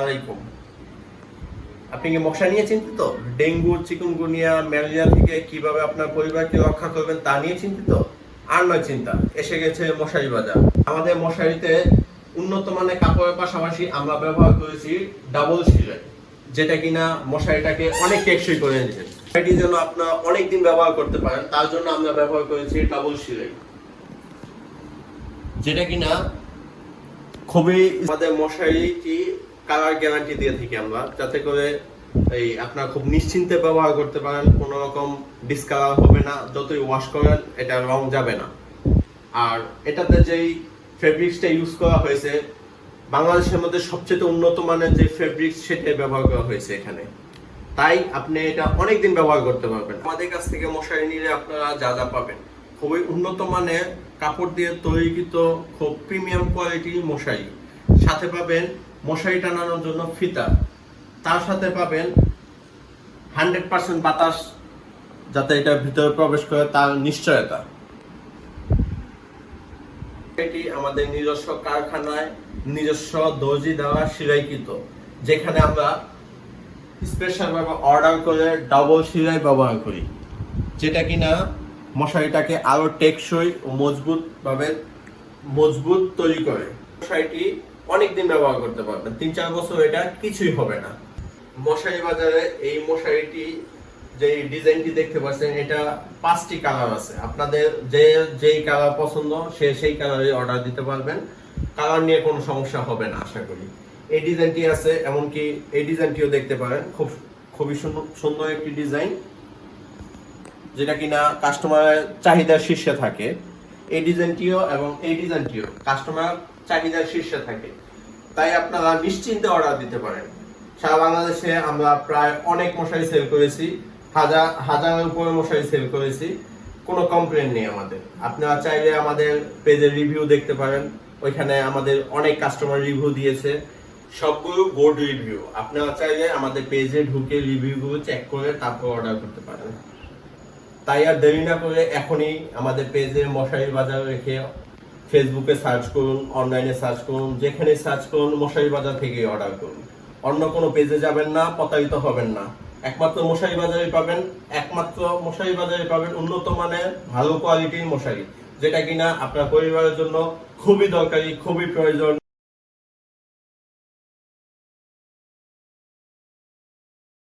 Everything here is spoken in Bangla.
আলাইকুম। আপনি কি মশা নিয়ে চিন্তিত? ডেঙ্গু, চিকুনগুনিয়া, ম্যালেরিয়া থেকে কীভাবে আপনার পরিবারকে রক্ষা করবেন তা নিয়ে চিন্তিত? আর নয় চিন্তা, এসে গেছে মশারি বাজার। আমাদের মশারিতে উন্নত মানের কাপড়ের পাশাপাশি আমরা ব্যবহার করেছি ডাবল সিলাই যেটা কিনা মশারিটাকে অনেক টেকসই করে নিয়েছে এটি যেন আপনার অনেক দিন ব্যবহার করতে পারেন, তার জন্য আমরা ব্যবহার করেছি ডাবল সিলাই যেটা কিনা খুবই আমাদের মশারিটি কালার গ্যারান্টি দিয়ে থাকি আমরা, যাতে করে এই আপনার খুব নিশ্চিন্তে ব্যবহার করতে পারেন, কোনো রকম ডিসকালার হবে না, যতই ওয়াশ করেন, এটা রং যাবে না। আর এটাতে যেই ফেব্রিক্সটা ইউজ করা হয়েছে, বাংলাদেশের মধ্যে সবচেয়ে উন্নত মানের যে ফেব্রিক্স সেটাই ব্যবহার করা হয়েছে এখানে। তাই আপনি এটা অনেক দিন ব্যবহার করতে পারবেন। আমাদের কাছ থেকে মশারি নিলে আপনারা যা যা পাবেন। খুবই উন্নত মানের কাপড় দিয়ে তৈরিকৃত খুব প্রিমিয়াম কোয়ালিটির মশারি। সাথে পাবেন মশারি টানানোর জন্য ফিতা। তার সাথে পাবেন হান্ড্রেড পার্সেন্ট বাতাস, যাতে এটা ভিতরে প্রবেশ করে তার নিশ্চয়তা। এটি আমাদের নিজস্ব কারখানায় নিজস্ব দর্জি দেওয়া সিলাইকৃত, যেখানে আমরা স্পেশাল ভাবে অর্ডার করে ডাবল সিলাই ব্যবহার করি, যেটা কিনা মশারিটাকে আরও টেকসই ও মজবুত ভাবে মজবুত তৈরি করে। মশারিটি অনেক দিন ব্যবহার করতে পারবেন। তিন চার বছর এটা কিছুই হবে না। মশারি বাজারে এই মশারিটি, যে ডিজাইনটি দেখতে পাচ্ছেন, এটা পাঁচটি কালার আছে। আপনাদের যে, যেই কালার পছন্দ, সে সেই কালারে অর্ডার দিতে পারবেন। কালার নিয়ে কোনো সমস্যা হবে না, আশা করি। এই ডিজাইনটি আছে, এমনকি এই ডিজাইনটিও দেখতে পারেন। খুব, খুবই সুন্দর- একটি ডিজাইন, যেটা কিনা কাস্টমারের চাহিদার শীর্ষে থাকে। এই ডিজাইনটিও এবং এই ডিজাইনটিও কাস্টমার চাহিদার শীর্ষে থাকে। তাই আপনারা নিশ্চিন্তে অর্ডার দিতে পারেন। সারা বাংলাদেশে আমরা প্রায় অনেক মশারি সেল করেছি। হাজার হাজারের উপরে মশারি সেল করেছি। কোনো কমপ্লেন নেই আমাদের। আপনারা চাইলে আমাদের পেজের রিভিউ দেখতে পারেন। ওইখানে আমাদের অনেক কাস্টমার রিভিউ দিয়েছে। সবগুলো গুড রিভিউ আপনারা চাইলে আমাদের পেজে ঢুকে রিভিউগুলো চেক করে তারপর অর্ডার করতে পারেন। তাই আর দেরি না করে এখনই আমাদের পেজে মশারি বাজার রেখে ফেসবুকে সার্চ করুন অনলাইনে সার্চ করুন, যেখানে সার্চ করুন, মশারি বাজার থেকে অর্ডার করুন। অন্য কোনো পেজে যাবেন না, প্রতারিত হবেন না। একমাত্র মশারি বাজারে পাবেন, একমাত্র মশারি বাজারে পাবেন উন্নত মানের, ভালো কোয়ালিটির মশারি, যেটা কিনা আপনার পরিবারের জন্য খুবই দরকারি, খুবই প্রয়োজন।